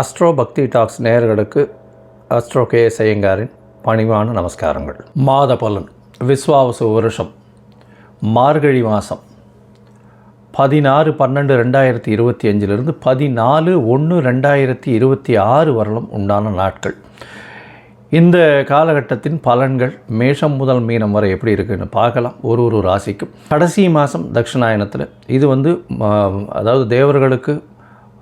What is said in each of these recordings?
Astro பக்தி tax நேயர்களுக்கு astro K S ஐயங்காரின் பணிவான நமஸ்காரங்கள். மாத பலன் விஸ்வாவசு வருஷம் மார்கழி மாதம் பதினாறு பன்னெண்டு ரெண்டாயிரத்தி இருபத்தி அஞ்சிலிருந்து பதினாலு ஒன்று ரெண்டாயிரத்தி இருபத்தி ஆறு வரலும் உண்டான நாட்கள். இந்த காலகட்டத்தின் பலன்கள் மேஷம் முதல் மீனம் வரை எப்படி இருக்குன்னு பார்க்கலாம். ஒரு ஒரு ராசிக்கும். கடைசி மாதம் தட்சிணாயனத்தில். இது வந்து அதாவது தேவர்களுக்கு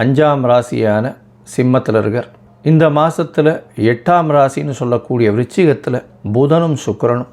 அஞ்சாம் ராசியான சிம்மத்தில் இருக்கார். இந்த மாதத்தில் எட்டாம் ராசின்னு சொல்லக்கூடிய விருச்சிகத்தில் புதனும் சுக்கரனும்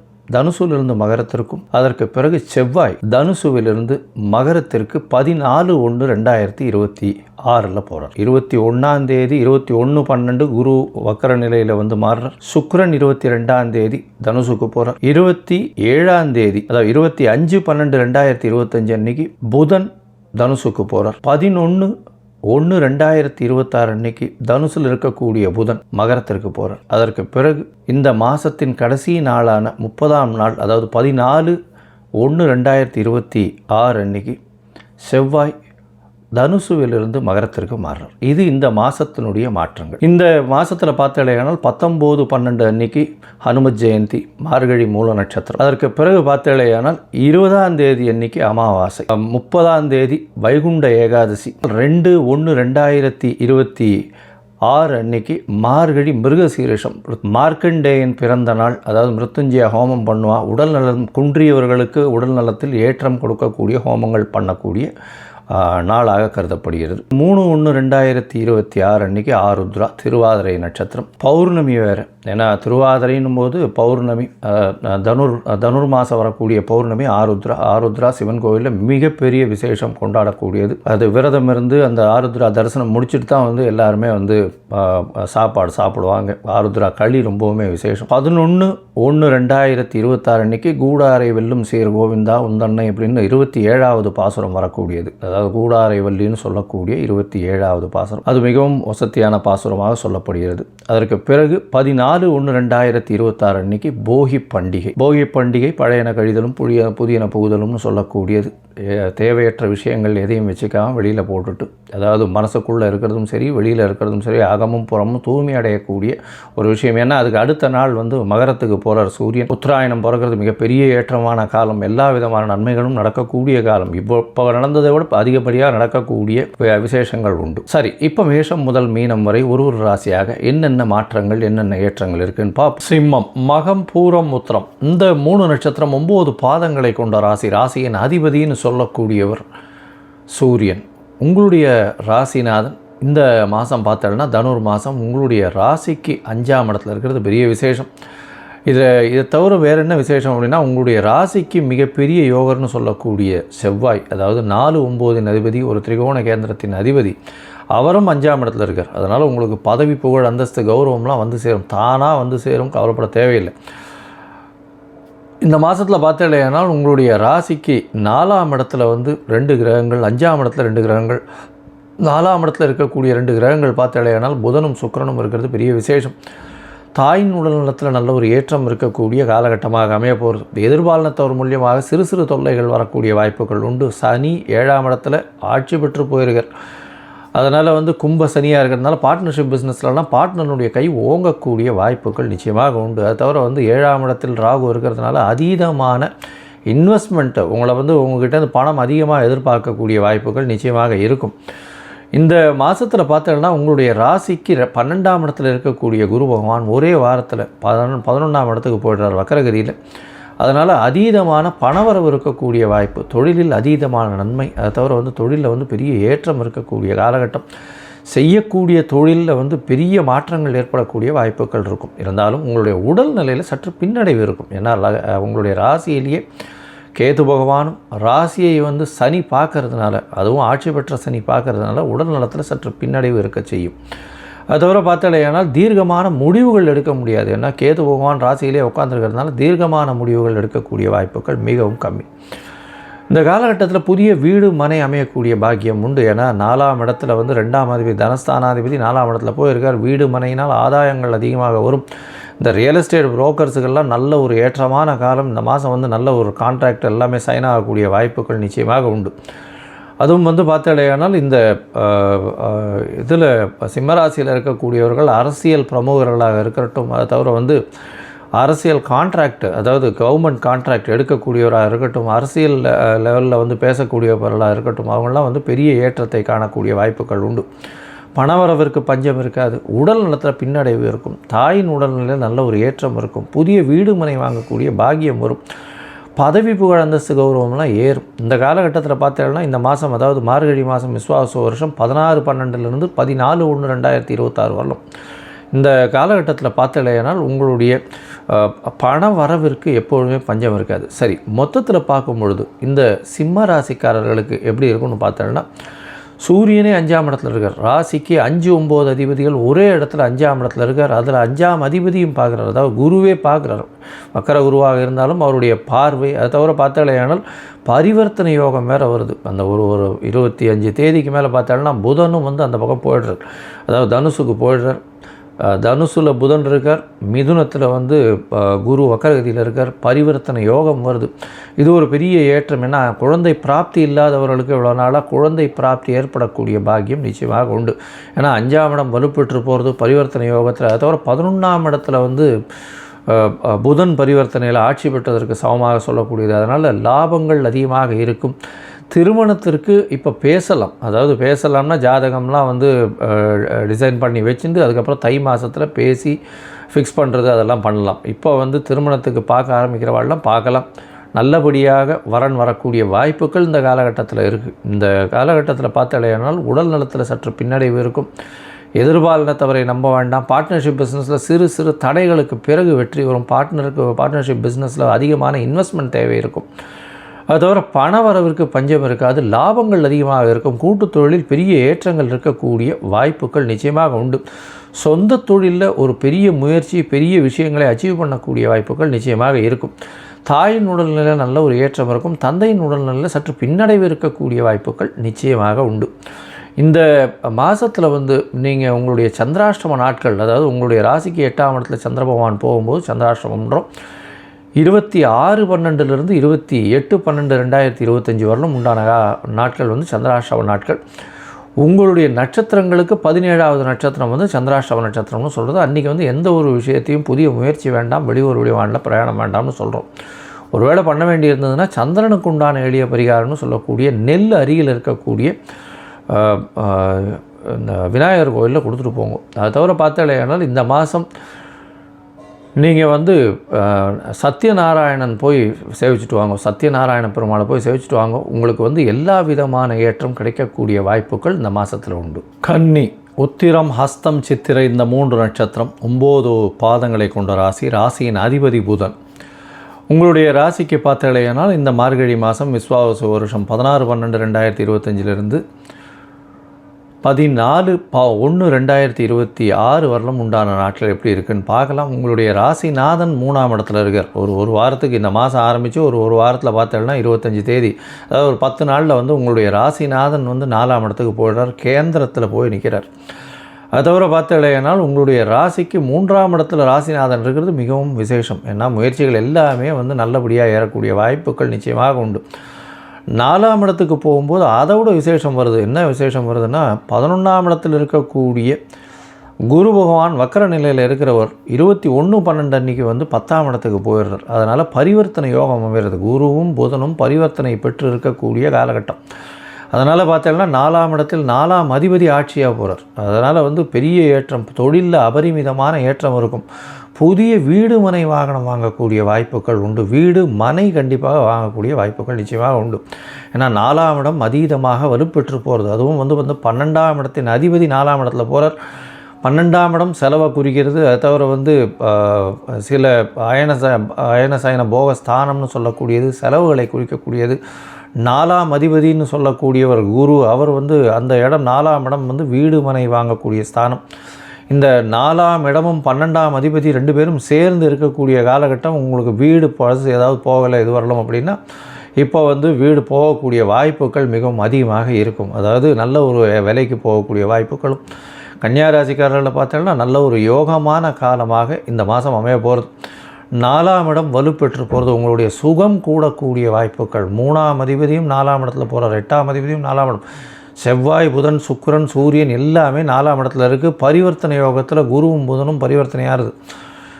தனுசுவிலிருந்து மகரத்திற்கும் அதற்கு பிறகு செவ்வாய் தனுசுவிலிருந்து மகரத்திற்கு பதினாலு ஒன்று ரெண்டாயிரத்தி இருபத்தி ஆறில் போகிறார் இருபத்தி ஒன்றாம் தேதி இருபத்தி ஒன்று பன்னெண்டு குரு வக்கர நிலையில் வந்து மாறுறார். சுக்கரன் இருபத்தி ரெண்டாம் தேதி தனுசுக்கு போகிறார் இருபத்தி ஏழாம் தேதி அதாவது இருபத்தி அஞ்சு பன்னெண்டு ரெண்டாயிரத்தி இருபத்தஞ்சு அன்னைக்கு புதன் தனுசுக்கு போகிறார் பதினொன்று ஒன்று ரெண்டாயிரத்தி இருபத்தாறு அன்னைக்கு தனுசில் இருக்கக்கூடிய புதன் மகரத்திற்கு போகிறார் அதற்கு பிறகு இந்த மாதத்தின் கடைசி நாளான முப்பதாம் நாள் அதாவது பதினாலு ஒன்று ரெண்டாயிரத்தி இருபத்தி ஆறு அன்னைக்கு செவ்வாய் தனுசுவிலிருந்து மகரத்திற்கு மாறுறார். இது இந்த மாதத்தினுடைய மாற்றங்கள். இந்த மாதத்தில் பார்த்தேனால் பத்தொம்போது பன்னெண்டு அன்னைக்கு ஹனுமத் ஜெயந்தி மார்கழி மூல நட்சத்திரம். அதற்கு பிறகு பார்த்தேனால் இருபதாம் தேதி அன்னைக்கு அமாவாசை. முப்பதாம் தேதி வைகுண்ட ஏகாதசி. ரெண்டு ஒன்று ரெண்டாயிரத்தி இருபத்தி ஆறு அன்னைக்கு மார்கழி மிருகசீரிஷம். மார்க்கண்டேயன் பிறந்த நாள் அதாவது மிருத்துஞ்சய ஹோமம் பண்ணுவா. உடல் நலம் குன்றியவர்களுக்கு உடல் நலத்தில் ஏற்றம் கொடுக்கக்கூடிய ஹோமங்கள் பண்ணக்கூடிய நாளாக கருதப்படுகிறது. மூணு ஒன்று ரெண்டாயிரத்தி இருபத்தி ஆறு அன்றைக்கி ஆருத்ரா திருவாதிரை நட்சத்திரம். பௌர்ணமி வேறு. ஏன்னா திருவாதிரைன்னும் போது பௌர்ணமி தனுர் தனுர் மாதம் வரக்கூடிய பௌர்ணமி ஆருத்ரா ஆருத்ரா சிவன் கோவிலில் மிகப்பெரிய விசேஷம் கொண்டாடக்கூடியது. அது விரதம் இருந்து அந்த ஆருத்ரா தரிசனம் முடிச்சுட்டு தான் வந்து எல்லாருமே வந்து சாப்பாடு சாப்பிடுவாங்க. ஆருத்ரா களி ரொம்பவுமே விசேஷம். பதினொன்று ஒன்று ரெண்டாயிரத்தி இருபத்தாறு அன்னைக்கு கூடாரை வெல்லும் சீர் கோவிந்தா உந்தன்னை அப்படின்னு இருபத்தி ஏழாவது பாசுரம் வரக்கூடியது. அதாவது கூடாரை வள்ளின்னு சொல்லக்கூடிய இருபத்தி ஏழாவது பாசுரம். அது மிகவும் வசதியான பாசுரமாக சொல்லப்படுகிறது. அதற்கு பிறகு பதினாலு ஒன்று ரெண்டாயிரத்தி இருபத்தாறு அன்னைக்கு போகி பண்டிகை. போகி பண்டிகை பழையன கழிதலும் புதிய புதியன புகுதலும்னு சொல்லக்கூடியது. தேவையற்ற விஷயங்கள் எதையும் வச்சுக்காம வெளியில் போட்டுட்டு அதாவது மனசுக்குள்ளே இருக்கிறதும் சரி வெளியில் இருக்கிறதும் சரி அகமும் புறமும் தூய்மை அடையக்கூடிய ஒரு விஷயம். ஏன்னா அதுக்கு அடுத்த நாள் வந்து மகரத்துக்கு போகிறார் சூரியன். உத்தராயணம் பிறக்கிறது மிகப்பெரிய ஏற்றமான காலம். எல்லா விதமான நன்மைகளும் நடக்கக்கூடிய காலம். இப்போ இப்போ நடந்ததை விட அதிகப்படியாக நடக்கக்கூடிய விசேஷங்கள் உண்டு. சரி இப்போ மேஷம் முதல் மீனம் வரை ஒரு ஒரு ராசியாக என்னென்ன மாற்றங்கள் என்னென்ன ஏற்றங்கள் இருக்குன்னு பார்ப்போம். சிம்மம் மகம் பூரம் உத்திரம். இந்த மூணு நட்சத்திரம் ஒம்பது பாதங்களை கொண்ட ராசி. ராசியின் அதிபதின்னு சொல்லக்கூடியவர் சூரியன். உங்களுடைய ராசிநாதன் இந்த மாதம் பார்த்தோன்னா தனுர் மாதம் உங்களுடைய ராசிக்கு அஞ்சாம் இடத்துல இருக்கிறது பெரிய விசேஷம். இதை இதை தவிர வேறு என்ன விசேஷம் அப்படின்னா உங்களுடைய ராசிக்கு மிகப்பெரிய யோகர்னு சொல்லக்கூடிய செவ்வாய் அதாவது நாலு ஒம்போதின் அதிபதி ஒரு திரிகோண கேந்திரத்தின் அதிபதி அவரும் அஞ்சாம் இடத்துல இருக்கார். அதனால் உங்களுக்கு பதவி புகழ் அந்தஸ்து கௌரவம்லாம் வந்து சேரும். தானாக வந்து சேரும் கவலைப்பட தேவையில்லை. இந்த மாதத்தில் பார்த்தாலேனால் உங்களுடைய ராசிக்கு நாலாம் இடத்துல வந்து ரெண்டு கிரகங்கள் அஞ்சாம் இடத்துல ரெண்டு கிரகங்கள் நாலாம் இடத்துல இருக்கக்கூடிய ரெண்டு கிரகங்கள் பார்த்தீங்கன்னா புதனும் சுக்கிரனும் இருக்கிறது பெரிய விசேஷம். தாயின் உடல் நலத்தில் நல்ல ஒரு ஏற்றம் இருக்கக்கூடிய காலகட்டமாக அமைய போகிறது. எதிர்பாலனத்தவர் மூலியமாக சிறு சிறு தொல்லைகள் வரக்கூடிய வாய்ப்புகள் உண்டு. சனி ஏழாம் இடத்துல ஆட்சி பெற்று போயிருக்கிறார். அதனால் வந்து கும்ப சனியாக இருக்கிறதுனால பார்ட்னர்ஷிப் பிஸ்னஸ்லலாம் பார்ட்னருடைய கை ஓங்கக்கூடிய வாய்ப்புகள் நிச்சயமாக உண்டு. அது தவிர வந்து ஏழாம் இடத்தில் ராகு இருக்கிறதுனால அதீதமான இன்வெஸ்ட்மெண்ட்டு உங்களை வந்து உங்ககிட்ட பணம் அதிகமாக எதிர்பார்க்கக்கூடிய வாய்ப்புகள் நிச்சயமாக இருக்கும். இந்த மாதத்தில் பார்த்தோம்னா உங்களுடைய ராசிக்கு பன்னெண்டாம் இடத்துல இருக்கக்கூடிய குரு பகவான் ஒரே வாரத்தில் பதினொன்று பதினொன்றாம் இடத்துக்கு போயிடுறார் வக்கரகிரியில் அதனால் அதீதமான பணவரவு இருக்கக்கூடிய வாய்ப்பு தொழிலில் அதீதமான நன்மை அதை தவிர வந்து தொழிலில் வந்து பெரிய ஏற்றம் இருக்கக்கூடிய காலகட்டம் செய்யக்கூடிய தொழிலில் வந்து பெரிய மாற்றங்கள் ஏற்படக்கூடிய வாய்ப்புகள் இருக்கும். இருந்தாலும் உங்களுடைய உடல் நிலையில் சற்று பின்னடைவு இருக்கும். ஏன்னா உங்களுடைய ராசியிலேயே கேது பகவானும் ராசியை வந்து சனி பார்க்கறதுனால அதுவும் ஆட்சி பெற்ற சனி பார்க்கறதுனால உடல் நலத்தில் சற்று பின்னடைவு இருக்க செய்யும். அது தவிர பார்த்தாலேயானால் தீர்க்கமான முடிவுகள் எடுக்க முடியாது. ஏன்னா கேது பகவான் ராசியிலே உட்காந்துருக்கிறதுனால தீர்க்கமான முடிவுகள் எடுக்கக்கூடிய வாய்ப்புகள் மிகவும் கம்மி. இந்த காலகட்டத்தில் புதிய வீடு மனை அமையக்கூடிய பாக்கியம் உண்டு. ஏன்னா நாலாம் இடத்துல வந்து ரெண்டாம் அதிபதி தனஸ்தானாதிபதி நாலாம் இடத்துல போயிருக்கார். வீடு மனையினால் ஆதாயங்கள் அதிகமாக வரும். இந்த ரியல் எஸ்டேட் புரோக்கர்ஸுக்கெல்லாம் நல்ல ஒரு ஏற்றமான காலம். இந்த மாதம் வந்து நல்ல ஒரு கான்ட்ராக்ட் எல்லாமே சைன் ஆகக்கூடிய வாய்ப்புகள் நிச்சயமாக உண்டு. அதுவும் வந்து பார்த்தாலேயானால் இந்த இதில் சிம்மராசியில் இருக்கக்கூடியவர்கள் அரசியல் பிரமுகர்களாக இருக்கட்டும் அதை தவிர வந்து அரசியல் கான்ட்ராக்ட் அதாவது கவர்மெண்ட் கான்ட்ராக்ட் எடுக்கக்கூடியவராக இருக்கட்டும் அரசியல் லெவலில் வந்து பேசக்கூடியவர்களாக இருக்கட்டும் அவங்களாம் வந்து பெரிய ஏற்றத்தை காணக்கூடிய வாய்ப்புகள் உண்டு. பணவரவிற்கு பஞ்சம் இருக்காது. உடல் நலத்தில் பின்னடைவு இருக்கும். தாயின் உடல்நிலையில் நல்ல ஒரு ஏற்றம் இருக்கும். புதிய வீடு மனை வாங்கக்கூடிய பாகியம் வரும். பதவி புகழ் அந்தஸ்து கௌரவம்லாம் ஏறும் இந்த காலகட்டத்தில் பார்த்தீங்கன்னா இந்த மாதம் அதாவது மார்கழி மாதம் விஸ்வாச வருஷம் பதினாறு பன்னெண்டுலேருந்து பதினாலு ஒன்று ரெண்டாயிரத்தி இருபத்தாறு வரலாம். இந்த காலகட்டத்தில் பார்த்தலையானால் உங்களுடைய பண வரவிற்கு எப்பொழுதுமே பஞ்சம் இருக்காது. சரி மொத்தத்தில் பார்க்கும் பொழுது இந்த சிம்ம ராசிக்காரர்களுக்கு எப்படி இருக்கும்னு பார்த்தோன்னா சூரியனே அஞ்சாம் இடத்துல இருக்கார். ராசிக்கு அஞ்சு ஒம்பது அதிபதிகள் ஒரே இடத்துல அஞ்சாம் இடத்துல இருக்கார். அதில் அஞ்சாம் அதிபதியும் பார்க்குறாரு. அதாவது குருவே பார்க்குறாரு. வக்கர குருவாக இருந்தாலும் அவருடைய பார்வை அதை தவிர பார்த்தாலேயானால் பரிவர்த்தனை யோகம் வேறு வருது. அந்த ஒரு ஒரு இருபத்தி அஞ்சு தேதிக்கு மேலே பார்த்தாலும் புதனும் வந்து அந்த பக்கம் போயிடுறார். அதாவது தனுசுக்கு போயிடுறார். தனுசுல புதன் இருக்கார் மிதுனத்தில் வந்து குரு வக்கரகதியில் இருக்கார் பரிவர்த்தனை யோகம் வருது. இது ஒரு பெரிய ஏற்றம். ஏன்னா குழந்தை பிராப்தி இல்லாதவர்களுக்கு இவ்வளோ நாளாக குழந்தை பிராப்தி ஏற்படக்கூடிய பாக்கியம் நிச்சயமாக உண்டு. ஏன்னா அஞ்சாம் இடம் வலுப்பெற்று போகிறது பரிவர்த்தனை யோகத்தில். அதை தவிர பதினொன்றாம் இடத்துல வந்து புதன் பரிவர்த்தனையில் ஆட்சி பெற்றதற்கு சமமாக சொல்லக்கூடியது. அதனால் லாபங்கள் அதிகமாக இருக்கும். திருமணத்திற்கு இப்போ பேசலாம். அதாவது பேசலாம்னா ஜாதகம்லாம் வந்து டிசைன் பண்ணி வச்சுட்டு அதுக்கப்புறம் தை மாதத்தில் பேசி ஃபிக்ஸ் பண்ணுறது அதெல்லாம் பண்ணலாம். இப்போ வந்து திருமணத்துக்கு பார்க்க ஆரம்பிக்கிறவாள்லாம் பார்க்கலாம். நல்லபடியாக வரன் வரக்கூடிய வாய்ப்புகள் இந்த காலகட்டத்தில் இருக்குது இந்த காலகட்டத்தில் பார்த்தாலேனால் உடல் நலத்தில் சற்று பின்னடைவு இருக்கும். எதிர்பாலினத்தவரை நம்ப வேண்டாம். பார்ட்னர்ஷிப் பிஸ்னஸில் சிறு சிறு தடைகளுக்கு பிறகு வெற்றி வரும். பார்ட்னருக்கு பார்ட்னர்ஷிப் பிஸ்னஸில் அதிகமான இன்வெஸ்ட்மெண்ட் தேவை இருக்கும். அது தவிர பண வரவிற்கு பஞ்சம் இருக்காது லாபங்கள் அதிகமாக இருக்கும் கூட்டுத் தொழிலில் பெரிய ஏற்றங்கள் இருக்கக்கூடிய வாய்ப்புகள் நிச்சயமாக உண்டு. சொந்த தொழிலில் ஒரு பெரிய முயற்சி பெரிய விஷயங்களை அச்சீவ் பண்ணக்கூடிய வாய்ப்புகள் நிச்சயமாக இருக்கும். தாயின் உடல்நிலையில் நல்ல ஒரு ஏற்றம் இருக்கும் தந்தையின் உடல்நிலையில் சற்று பின்னடைவு இருக்கக்கூடிய வாய்ப்புகள் நிச்சயமாக உண்டு. இந்த மாதத்தில் வந்து நீங்கள் உங்களுடைய சந்திராஷ்டம நாட்கள் அதாவது உங்களுடைய ராசிக்கு எட்டாம் இடத்துல சந்திர பகவான் போகும்போது சந்திராஷ்டமன்றோம் இருபத்தி ஆறு பன்னெண்டுலேருந்து இருபத்தி எட்டு பன்னெண்டு ரெண்டாயிரத்தி இருபத்தஞ்சி வரலும் உண்டான நாட்கள் வந்து சந்திராஷ்டம நாட்கள். உங்களுடைய நட்சத்திரங்களுக்கு பதினேழாவது நட்சத்திரம் வந்து சந்திராஷ்டம நட்சத்திரம்னு சொல்கிறது அன்றைக்கி வந்து எந்த ஒரு விஷயத்தையும் புதிய முயற்சி வேண்டாம் வெளியூர் வெளிவானில் பிரயாணம் வேண்டாம்னு சொல்கிறோம் ஒருவேளை பண்ண வேண்டியிருந்ததுன்னா சந்திரனுக்கு உண்டான எளிய பரிகாரம்னு சொல்லக்கூடிய நெல் அருகில் இருக்கக்கூடிய இந்த விநாயகர் கோயிலில் கொடுத்துட்டு போங்க. அதை தவிர பார்த்தாலேயானால் இந்த மாதம் நீங்கள் வந்து சத்யநாராயணன் போய் சேவிச்சுட்டு வாங்க. சத்யநாராயண பெருமாளை போய் சேவிச்சுட்டு வாங்க. உங்களுக்கு வந்து எல்லா விதமான ஏற்றம் கிடைக்கக்கூடிய வாய்ப்புகள் இந்த மாதத்தில் உண்டு. கன்னி உத்திரம் ஹஸ்தம் சித்திரை இந்த மூன்று நட்சத்திரம் ஒம்பது பாதங்களை கொண்ட ராசி. ராசியின் அதிபதி புதன். உங்களுடைய ராசிக்கு பார்த்தலையானால் இந்த மார்கழி மாதம் விஸ்வாவசு வருஷம் பதினாறு பன்னெண்டு ரெண்டாயிரத்தி இருபத்தஞ்சிலிருந்து பதினாலு பா ஒன்று ரெண்டாயிரத்தி இருபத்தி ஆறு வரலும் உண்டான நாட்கள் எப்படி இருக்குன்னு பார்க்கலாம். உங்களுடைய ராசிநாதன் மூணாம் இடத்துல இருக்கார். ஒரு ஒரு வாரத்துக்கு இந்த மாதம் ஆரம்பித்து ஒரு ஒரு வாரத்தில் பார்த்தோம்னா இருபத்தஞ்சி தேதி. அதாவது ஒரு பத்து நாளில் வந்து உங்களுடைய ராசிநாதன் வந்து நாலாம் இடத்துக்கு போயிடுறார். கேந்திரத்தில் போய் நிற்கிறார் அது தவிர பார்த்தீங்கன்னா உங்களுடைய ராசிக்கு மூன்றாம் இடத்துல ராசிநாதன் இருக்கிறது மிகவும் விசேஷம். ஏன்னா முயற்சிகள் எல்லாமே வந்து நல்லபடியாக ஏறக்கூடிய வாய்ப்புகள் நிச்சயமாக உண்டு. நாலாம் இடத்துக்கு போகும்போது அதை விட விசேஷம் வருது. என்ன விசேஷம் வருதுன்னா பதினொன்றாம் இடத்தில் இருக்கக்கூடிய குரு பகவான் வக்கர நிலையில் இருக்கிறவர் இருபத்தி ஒன்று பன்னெண்டு அன்றைக்கி வந்து பத்தாம் இடத்துக்கு போயிடுறார். அதனால் பரிவர்த்தனை யோகம் அமைகிறது. குருவும் புதனும் பரிவர்த்தனை பெற்று இருக்கக்கூடிய காலகட்டம். அதனால் பார்த்தீங்கன்னா நாலாம் இடத்தில் நாலாம் அதிபதி ஆட்சியாக போகிறார் அதனால் வந்து பெரிய ஏற்றம் தொழிலில் அபரிமிதமான ஏற்றம் இருக்கும். புதிய வீடு மனை வாகனம் வாங்கக்கூடிய வாய்ப்புகள் உண்டு. வீடு மனை கண்டிப்பாக வாங்கக்கூடிய வாய்ப்புகள் நிச்சயமாக உண்டு. ஏன்னா நாலாம் இடம் அதீதமாக வலுப்பெற்று போகிறது அதுவும் வந்து வந்து பன்னெண்டாம் இடத்தின் அதிபதி நாலாம் இடத்துல போகிறார் பன்னெண்டாம் இடம் செலவை குறிக்கிறது. அதை தவிர வந்து சில அயன அயனசயன சயன போக ஸ்தானம்னு சொல்லக்கூடியது செலவுகளை குறிக்கக்கூடியது. நாலாம் அதிபதின்னு சொல்லக்கூடியவர் குரு. அவர் வந்து அந்த இடம் நாலாம் இடம் வந்து வீடு மனை வாங்கக்கூடிய ஸ்தானம். இந்த நாலாம் இடமும் பன்னெண்டாம் அதிபதி ரெண்டு பேரும் சேர்ந்து இருக்கக்கூடிய காலகட்டம் உங்களுக்கு வீடு பழசு ஏதாவது போகலை இது வரலாம் அப்படின்னா இப்போ வந்து வீடு போகக்கூடிய வாய்ப்புகள் மிகவும் அதிகமாக இருக்கும். அதாவது நல்ல ஒரு விலைக்கு போகக்கூடிய வாய்ப்புகளும் கன்னியாராசிக்காரர்களை பார்த்தோம்னா நல்ல ஒரு யோகமான காலமாக இந்த மாதம் அமைய போகிறது. நாலாம் இடம் வலுப்பெற்று போகிறது. உங்களுடைய சுகம் கூடக்கூடிய வாய்ப்புகள். மூணாம் அதிபதியும் நாலாம் இடத்துல போகிறார். எட்டாம் அதிபதியும் நாலாம் இடம். செவ்வாய் புதன் சுக்கிரன் சூரியன் எல்லாமே நாலாம் இடத்துல இருக்குது பரிவர்த்தனை யோகத்தில் குருவும் புதனும் பரிவர்த்தனையாகுது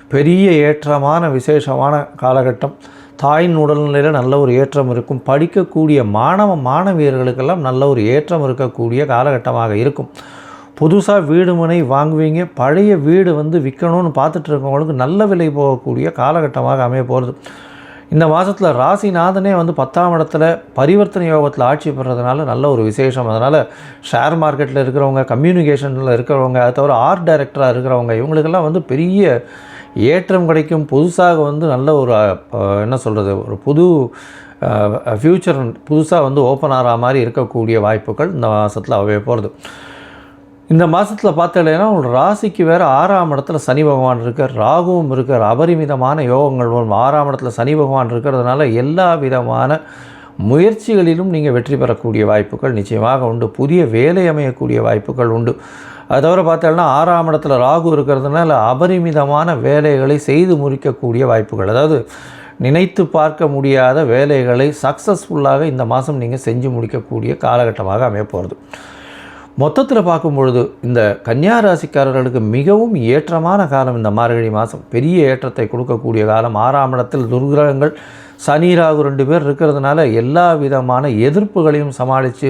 பெரிய ஏற்றமான விசேஷமான காலகட்டம். தாயின் உடல்நிலையில் நல்ல ஒரு ஏற்றம் இருக்கும். படிக்கக்கூடிய மாணவ மாணவியர்களுக்கெல்லாம் நல்ல ஒரு ஏற்றம் இருக்கக்கூடிய காலகட்டமாக இருக்கும். புதுசாக வீடு மனை வாங்குவீங்க. பழைய வீடு வந்து விற்கணும்னு பார்த்துட்டு இருக்கவங்களுக்கு நல்ல விலை போகக்கூடிய காலகட்டமாக அமைய போகிறது இந்த மாதத்தில் ராசிநாதனே வந்து பத்தாம் இடத்துல பரிவர்த்தனை யோகத்தில் ஆட்சி பெறதுனால நல்ல ஒரு விசேஷம். அதனால் ஷேர் மார்க்கெட்டில் இருக்கிறவங்க கம்யூனிகேஷனில் இருக்கிறவங்க அது தவிர ஆர்ட் டைரக்டராக இருக்கிறவங்க இவங்களுக்கெல்லாம் வந்து பெரிய ஏற்றம் கிடைக்கும். புதுசாக வந்து நல்ல ஒரு என்ன சொல்கிறது ஒரு புது ஃப்யூச்சர் புதுசாக வந்து ஓப்பன் ஆகிற மாதிரி இருக்கக்கூடிய வாய்ப்புகள் இந்த மாதத்தில் அவைய போகிறது இந்த மாதத்தில் பார்த்தீங்கன்னா உங்கள் ராசிக்கு வேறு ஆறாம் இடத்துல சனி பகவான் இருக்கார். ராகுவும் இருக்கார். அபரிமிதமான யோகங்கள் வரும் ஆறாம் இடத்துல சனி பகவான் இருக்கிறதுனால எல்லா விதமான முயற்சிகளிலும் நீங்கள் வெற்றி பெறக்கூடிய வாய்ப்புகள் நிச்சயமாக உண்டு. புதிய வேலை அமையக்கூடிய வாய்ப்புகள் உண்டு. அது தவிர பார்த்தோம்னா ஆறாம் இடத்துல ராகு இருக்கிறதுனால அபரிமிதமான வேலைகளை செய்து முடிக்கக்கூடிய வாய்ப்புகள். அதாவது நினைத்து பார்க்க முடியாத வேலைகளை சக்ஸஸ்ஃபுல்லாக இந்த மாதம் நீங்கள் செஞ்சு முடிக்கக்கூடிய காலகட்டமாக அமைய போகிறது மொத்தத்தில் பார்க்கும் பொழுது இந்த கன்னியா ராசிக்காரர்களுக்கு மிகவும் ஏற்றமான காலம் இந்த மார்கழி மாதம். பெரிய ஏற்றத்தை கொடுக்கக்கூடிய காலம். ஆறாம் இடத்தில் துர்கிரகங்கள் சனி ராகு ரெண்டு பேர் இருக்கிறதுனால எல்லா விதமான எதிர்ப்புகளையும் சமாளித்து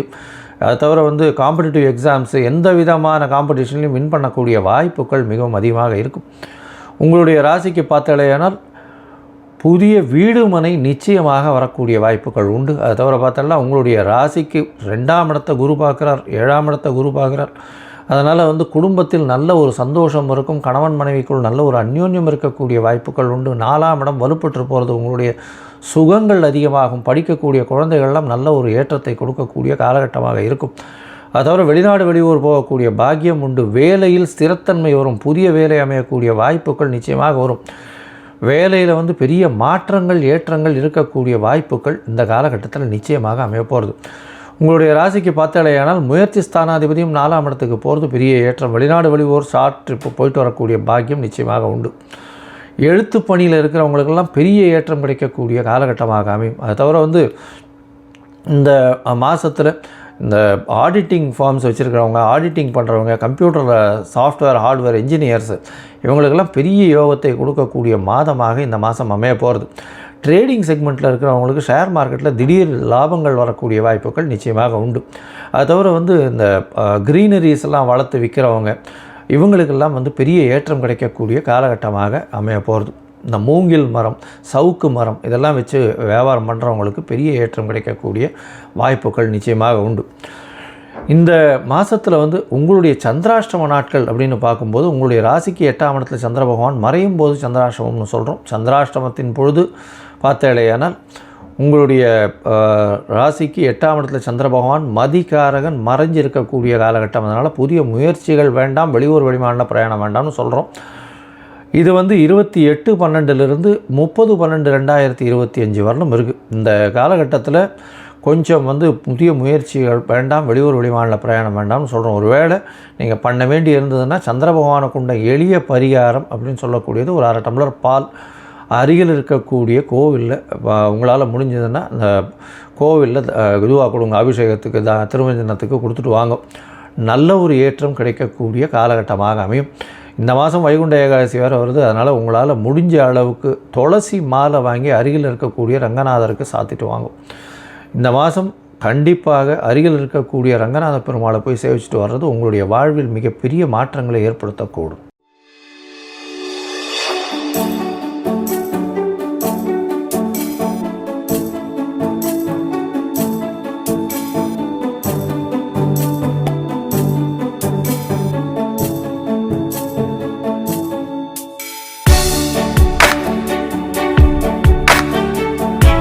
அதை தவிர வந்து காம்படிட்டிவ் எக்ஸாம்ஸு எந்த விதமான காம்படிஷன்லையும் வின் பண்ணக்கூடிய வாய்ப்புகள் மிகவும் அதிகமாக இருக்கும். உங்களுடைய ராசிக்கு பார்த்தாலேயானால் புதிய வீடு மனை நிச்சயமாக வரக்கூடிய வாய்ப்புகள் உண்டு. அதை தவிர பார்த்தோம்னா உங்களுடைய ராசிக்கு ரெண்டாம் இடத்தை குரு பார்க்குறார் ஏழாம் இடத்தை குரு பார்க்குறார். அதனால் வந்து குடும்பத்தில் நல்ல ஒரு சந்தோஷம் இருக்கும் கணவன் மனைவிக்குள் நல்ல ஒரு அந்யோன்யம் இருக்கக்கூடிய வாய்ப்புகள் உண்டு. நாலாம் இடம் வலுப்பெற்று போகிறது உங்களுடைய சுகங்கள் அதிகமாகும். படிக்கக்கூடிய குழந்தைகள்லாம் நல்ல ஒரு ஏற்றத்தை கொடுக்கக்கூடிய காலகட்டமாக இருக்கும். அது தவிர வெளிநாடு வெளியூர் போகக்கூடிய பாக்கியம் உண்டு. வேலையில் ஸ்திரத்தன்மை வரும். புதிய வேலை அமையக்கூடிய வாய்ப்புகள் நிச்சயமாக வரும். வேலையில் வந்து பெரிய மாற்றங்கள் ஏற்றங்கள் இருக்கக்கூடிய வாய்ப்புகள் இந்த காலகட்டத்தில் நிச்சயமாக அமைய போகிறது உங்களுடைய ராசிக்கு பார்த்தாலேயானால் முயற்சி ஸ்தானாதிபதியும் நாலாம் இடத்துக்கு போகிறது பெரிய ஏற்றம். வெளிநாடு வெளியூர் ஷார்ட் ட்ரிப்பு போயிட்டு வரக்கூடிய பாக்கியம் நிச்சயமாக உண்டு. எழுத்து பணியில் இருக்கிறவங்களுக்கெல்லாம் பெரிய ஏற்றம் கிடைக்கக்கூடிய காலகட்டமாக அமையும். அதை தவிர வந்து இந்த மாதத்தில் இந்த ஆடிட்டிங் ஃபார்ம்ஸ் வச்சுருக்கிறவங்க ஆடிட்டிங் பண்ணுறவங்க கம்ப்யூட்டரில் சாஃப்ட்வேர் ஹார்ட்வேர் இன்ஜினியர்ஸ் இவங்களுக்கெல்லாம் பெரிய யோகத்தை கொடுக்கக்கூடிய மாதமாக இந்த மாதம் அமைய போகிறது ட்ரேடிங் செக்மெண்ட்டில் இருக்கிறவங்களுக்கு ஷேர் மார்க்கெட்டில் திடீர் லாபங்கள் வரக்கூடிய வாய்ப்புகள் நிச்சயமாக உண்டு. அது தவிர வந்து இந்த க்ரீனரிஸ் எல்லாம் வளர்த்து விற்கிறவங்க இவங்களுக்கெல்லாம் வந்து பெரிய ஏற்றம் கிடைக்கக்கூடிய காலகட்டமாக அமைய போகிறது இந்த மூங்கில் மரம் சவுக்கு மரம் இதெல்லாம் வச்சு வியாபாரம் பண்ணுறவங்களுக்கு பெரிய ஏற்றம் கிடைக்கக்கூடிய வாய்ப்புகள் நிச்சயமாக உண்டு. இந்த மாதத்தில் வந்து உங்களுடைய சந்திராஷ்டம நாட்கள் அப்படின்னு பார்க்கும்போது உங்களுடைய ராசிக்கு எட்டாம் இடத்துல சந்திர பகவான் மறையும் போது சந்திராஷ்டமம்னு சொல்கிறோம் சந்திராஷ்டமத்தின் பொழுது பார்த்தேலையானால் உங்களுடைய ராசிக்கு எட்டாம் இடத்துல சந்திர பகவான் மதிகாரகன் மறைஞ்சு இருக்கக்கூடிய காலகட்டம். அதனால் புதிய முயற்சிகள் வேண்டாம் வெளியூர் வெளிமாநில பிரயாணம் வேண்டாம்னு சொல்கிறோம் இது வந்து இருபத்தி எட்டு பன்னெண்டுலேருந்து முப்பது பன்னெண்டு ரெண்டாயிரத்தி இருபத்தி அஞ்சு வரலும் இருக்குது இந்த காலகட்டத்தில் கொஞ்சம் வந்து புதிய முயற்சிகள் வேண்டாம் வெளியூர் வெளிமாநில பிரயாணம் வேண்டாம்னு சொல்கிறோம் ஒரு வேளை நீங்கள் பண்ண வேண்டி இருந்ததுன்னா சந்திர பகவானுக்கு எளிய பரிகாரம் அப்படின்னு சொல்லக்கூடியது ஒரு அரை டம்ளர் பால் அருகில் இருக்கக்கூடிய கோவிலில் உங்களால் முடிஞ்சதுன்னா இந்த கோவிலில் இதுவாக கொடுங்க அபிஷேகத்துக்கு த திருமஞ்சனத்துக்கு கொடுத்துட்டு வாங்க. நல்ல ஒரு ஏற்றம் கிடைக்கக்கூடிய காலகட்டமாக அமையும். இந்த மாதம் வைகுண்ட ஏகாதசி வேறு வருது அதனால் உங்களால் முடிஞ்ச அளவுக்கு துளசி மாலை வாங்கி அருகில் இருக்கக்கூடிய ரங்கநாதருக்கு சாத்திட்டு வாங்கும். இந்த மாதம் கண்டிப்பாக அருகில் இருக்கக்கூடிய ரங்கநாத பெருமாளை போய் சேவிச்சுட்டு வர்றது உங்களுடைய வாழ்வில் மிகப்பெரிய மாற்றங்களை ஏற்படுத்தக்கூடும்.